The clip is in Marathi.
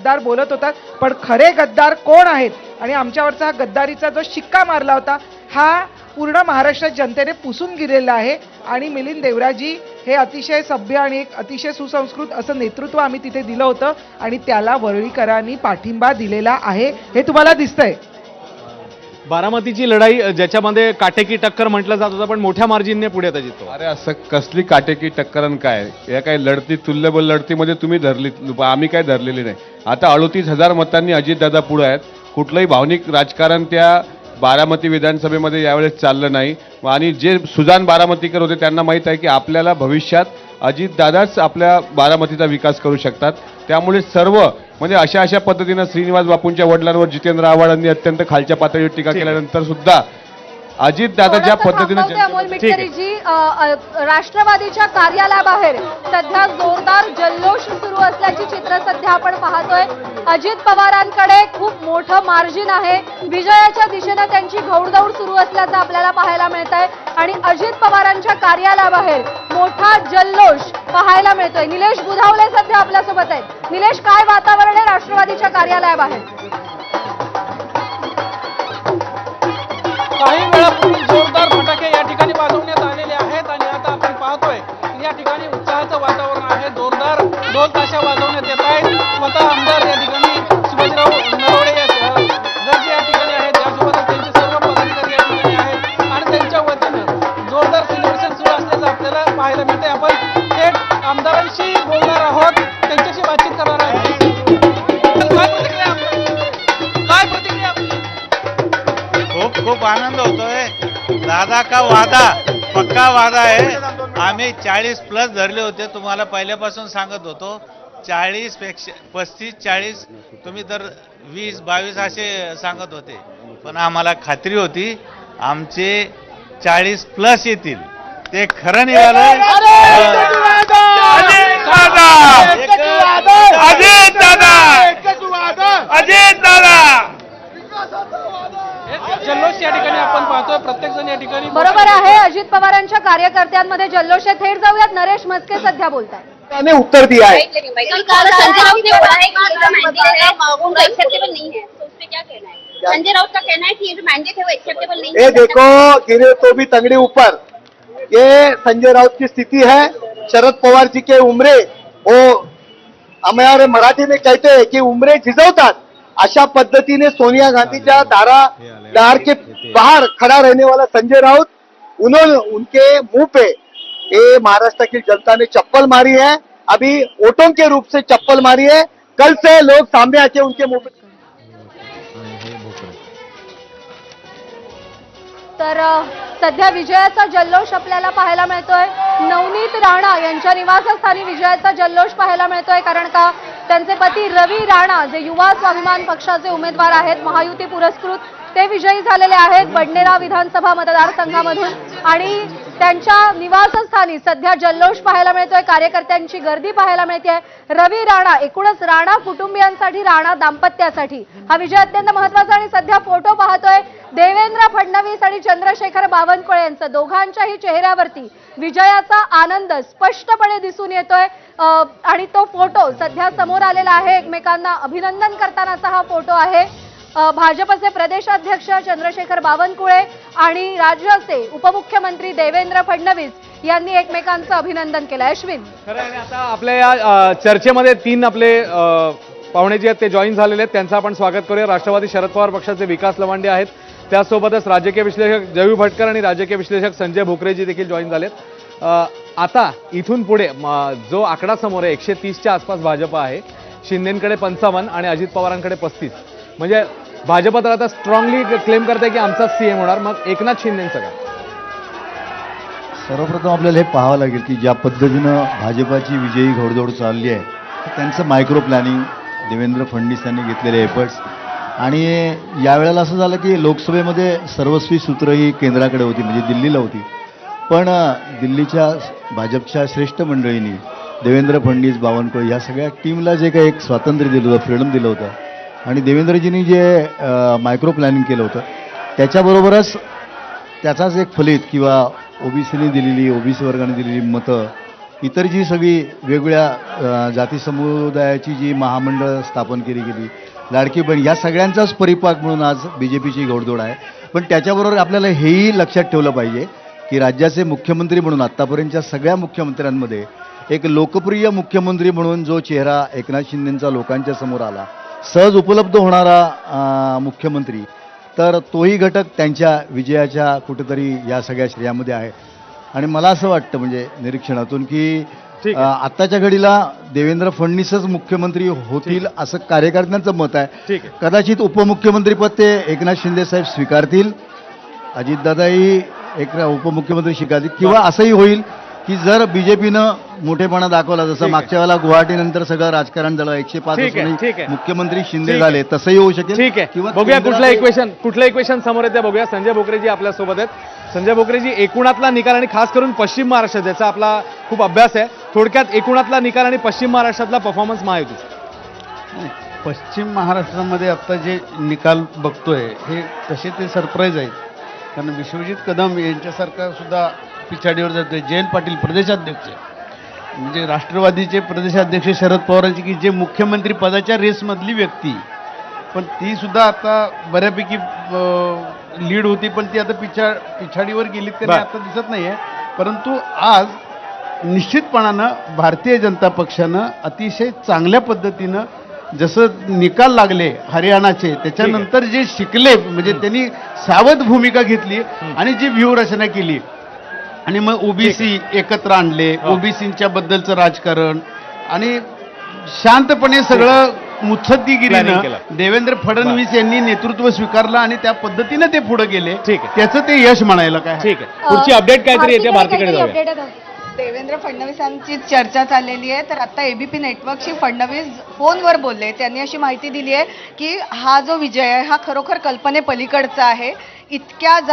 गद्दार बोलत होतात पण खरे गद्दार कोण आहेत? आणि आमच्यावरचा हा गद्दारीचा जो शिक्का मारला होता हा पूर्ण महाराष्ट्रात जनतेने पुसून गेलेला आहे. आणि मिलिंद देवराजी हे अतिशय सभ्य आणि एक अतिशय सुसंस्कृत असं नेतृत्व आम्ही तिथे दिलं होतं. आणि त्याला वरळीकरांनी पाठिंबा दिलेला आहे. हे तुम्हाला दिसतंय. बारामतीची लढाई ज्याच्यामध्ये काटेकी टक्कर म्हटलं जात होतं पण मोठ्या मार्जिनने पुढे आता जितो अरे असं कसली काटेकी टक्करन काय? या काही लढती तुल्यबल लढतीमध्ये तुम्ही धरली आम्ही काय धरलेली नाही. आता अडोतीस हजार मतांनी अजितदादा पुढे आहेत. कुठलंही भावनिक राजकारण त्या बारामती विधानसभेमध्ये यावेळेस चाललं नाही. आणि जे सुजान बारामतीकर होते त्यांना माहीत आहे की आपल्याला भविष्यात अजितदादाच आपल्या बारामतीचा विकास करू शकतात. त्यामुळे सर्व म्हणजे अशा अशा पद्धतीनं श्रीनिवास बापूंच्या वडिलांवर जितेंद्र आव्हाडांनी अत्यंत खालच्या पातळीवर टीका केल्यानंतर सुद्धा अजितदादा ज्या थोडंसं पद्धतीनं राष्ट्रवादीच्या कार्यालयाबाहेर सध्या जोरदार जल्लोष सुरू असल्याची चित्र सध्या आपण पाहतोय. अजित पवारांकडे खूप मोठं मार्जिन आहे. विजयाच्या दिशेनं त्यांची घौडदौड सुरू असल्याचं आपल्याला पाहायला मिळत आहे आणि अजित पवारांच्या कार्यालयाबाहेर मोठा जल्लोष पाहायला मिळतोय. निलेश बुधावले सध्या आपल्यासोबत आहेत. निलेश काय वातावरण आहे राष्ट्रवादीच्या कार्यालयाबाहेर? खूप आनंद होतोय. दादा का वादा? पक्का वादा आहे. आम्ही चाळीस प्लस धरले होते. तुम्हाला पहिल्यापासून सांगत होतो. चाळीसपेक्षा पस्तीस चाळीस तुम्ही तर वीस बावीस असे सांगत होते. पण आम्हाला खात्री होती आमचे चाळीस प्लस येतील. ते खरं निघालं अजित दादा अजित दादा एक जल्लोष या ठिकाणी आपण पाहतोय प्रत्येक जण या ठिकाणी बरोबर आहे अजित पवारांच्या कार्यकर्त्यांमध्ये जल्लोष आहे थेट जाऊयात. नरेश म्हस्के सध्या बोलतात ने उत्तर दिया है कल कल संजय राउत है कि है है कहना है संजय राउत का कहना है कि ये जो मैंडेट है वो एक्सेप्टेबल नहीं ये है देखो गिरे तो भी तंगड़ी ऊपर. ये संजय राउत की स्थिति है. शरद पवार जी के उमरे वो हमारे मराठी में कहते हैं कि उमरे झिजवतात अशा पद्धतीने सोनिया गांधीच्या दारा दार के बाहर खड़ा रहने वाला संजय राउत उन्होंने उनके मुंह पे ये महाराष्ट्र की जनता ने चप्पल मारी है। अभी वोटों के रूप से चप्पल मारी है। कल से लोग सामने आके उनके मुंह पे तर सध्या विजयाचा जल्लोष आपल्याला पाहायला मिळतोय. नवनीत राणा यांच्या निवासस्थानी विजयाचा जल्लोष पाहायला मिळतोय कारण का त्यांचे पती रवी राणा जे युवा स्वाभिमान पक्षाचे उमेदवार आहेत महायुती पुरस्कृत ते विजयी झालेले आहेत. बडनेरा विधानसभा मतदारसंघामधून. आणि त्यांच्या निवासस्थानी सध्या जल्लोष पाहायला मिळतोय कार्यकर्त्यांची गर्दी पाहायला मिळते रवी राणा एकूणच राणा कुटुंबियांसाठी राणा दाम्पत्यासाठी. हा विजय अत्यंत महत्त्वाचा आणि सध्या फोटो पाहतोय देवेंद्र फडणवीस आणि चंद्रशेखर बावनकुळे यांचं. दोघांच्याही चेहऱ्यावरती विजयाचा आनंद स्पष्टपणे दिसून येतोय. आणि तो फोटो सध्या समोर आलेला आहे. एकमेकांना अभिनंदन करतानाचा हा फोटो आहे. भाजपचे प्रदेशाध्यक्ष चंद्रशेखर बावनकुळे आणि राज्याचे उपमुख्यमंत्री देवेंद्र फडणवीस यांनी एकमेकांचं अभिनंदन केलं. अश्विन. खरं आणि आता आपल्या या चर्चेमध्ये तीन आपले पाहुणे जे आहेत ते जॉईन झालेले आहेत. त्यांचं आपण स्वागत करूया. राष्ट्रवादी शरद पवार पक्षाचे विकास लवांडे आहेत. त्यासोबतच राजकीय विश्लेषक जयू भटकर आणि राजकीय विश्लेषक संजय भोकरेजी देखील जॉईन झालेत. आता इथून पुढे जो आकडा समोर आहे एकशे तीसच्या आसपास भाजप आहे शिंदेकडे पंचावन्न आणि अजित पवारांकडे पस्तीस. म्हणजे भाजपा तर आता स्ट्रॉंगली क्लेम करते की आमचाच सीएम होणार. मग एकनाथ शिंदेचं काय? सर्वप्रथम आपल्याला हे पाहावं लागेल की ज्या पद्धतीनं भाजपाची विजयी घोडदौड चालली आहे त्यांचं मायक्रो प्लॅनिंग देवेंद्र फडणवीस यांनी घेतलेले एफर्ट्स आणि यावेळेला असं झालं की लोकसभेमध्ये सर्वस्वी सूत्र ही केंद्राकडे होती म्हणजे दिल्लीला होती. पण दिल्लीच्या भाजपच्या श्रेष्ठ मंडळींनी देवेंद्र फडणवीस बावनकुळे या सगळ्या टीमला जे काही एक स्वातंत्र्य दिलं होतं फ्रीडम दिलं होतं आणि देवेंद्रजींनी जे मायक्रो प्लॅनिंग केलं होतं त्याच्याबरोबरच त्याचाच एक फलित किंवा ओबीसीने दिलेली ओबीसी वर्गाने दिलेली मतं इतर जी सगळी वेगवेगळ्या जाती समुदायाची जी महामंडळ स्थापन केली गेली लाडकी बहीण या सगळ्यांचाच परिपाक म्हणून आज बी जे पीची घोडदोड आहे. पण त्याच्याबरोबर आपल्याला हेही लक्षात ठेवलं पाहिजे की राज्याचे मुख्यमंत्री म्हणून आत्तापर्यंतच्या सगळ्या मुख्यमंत्र्यांमध्ये एक लोकप्रिय मुख्यमंत्री म्हणून जो चेहरा एकनाथ शिंदेंचा लोकांच्या समोर आला सहज उपलब्ध होणारा मुख्यमंत्री. तर तोही घटक त्यांच्या विजयाच्या कुठेतरी या सगळ्या श्रेयामध्ये आहे. आणि मला असं वाटतं म्हणजे निरीक्षणातून की आत्ताच्या घडीला देवेंद्र फडणवीसच मुख्यमंत्री होतील असं कार्यकर्त्यांचं मत आहे. कदाचित उपमुख्यमंत्रीपद ते एकनाथ शिंदे साहेब स्वीकारतील. अजितदादाही एक उपमुख्यमंत्री स्वीकारतील किंवा असंही होईल. की जर बीजेपीनं मोठेपणा दाखवला जसं. मागच्या वेळेला गुवाहाटीनंतर सगळं राजकारण झालं एकशे पाच ठीक आहे, असूनही ठीक आहे. मुख्यमंत्री शिंदे ठीक झाले तसंही होऊ शकेल? ठीक आहे. किंवा बघूया कुठलं इक्वेशन कुठलं इक्वेशन समोर येते बघूया. संजय भोकरेजी आपल्यासोबत आहेत. संजय भोकरेजी एकूणातला निकाल आणि खास करून पश्चिम महाराष्ट्र ज्याचा आपला खूप अभ्यास आहे. थोडक्यात एकूणातला निकाल आणि पश्चिम महाराष्ट्रातला परफॉर्मन्स महायुतीचा पश्चिम महाराष्ट्रामध्ये आता जे निकाल बघतोय हे तसे ते सरप्राईज आहेत. कारण विश्वजित कदम यांच्यासारखा सुद्धा पिछाडीवर जातोय. जयंत पाटील प्रदेशाध्यक्ष म्हणजे राष्ट्रवादीचे प्रदेशाध्यक्ष शरद पवारांची की जे मुख्यमंत्री पदाच्या रेसमधली व्यक्ती. पण ती सुद्धा आता बऱ्यापैकी लीड होती पण ती आता पिछा पिछाडीवर नाही बर. आता दिसत नाही आहे परंतु आज निश्चितपणानं भारतीय जनता पक्षानं अतिशय चांगल्या पद्धतीनं जसं निकाल लागले हरियाणाचे त्याच्यानंतर जे शिकले म्हणजे त्यांनी सावध भूमिका घेतली आणि जी व्यूहरचना केली आणि मग ओबीसी एकत्र आणले. ओबीसींच्या बद्दलचं राजकारण. आणि शांतपणे सगळं मुत्सद्दीगिरीनं. देवेंद्र फडणवीस यांनी नेतृत्व स्वीकारलं आणि त्या पद्धतीनं ते पुढे गेले. त्याचं ते यश म्हणायला काय ठीक आहे. पुढची अपडेट काहीतरी येते भारतीकडे जाऊया. अपडेट आहे. देवेंद्र फडणवीसांची चर्चा चाललेली आहे. तर आता एबीपी नेटवर्कशी फडणवीस फोनवर बोलले. त्यांनी अशी माहिती दिली आहे की हा जो विजय आहे हा खरोखर कल्पनेपलीकडचा आहे. इतक्या जा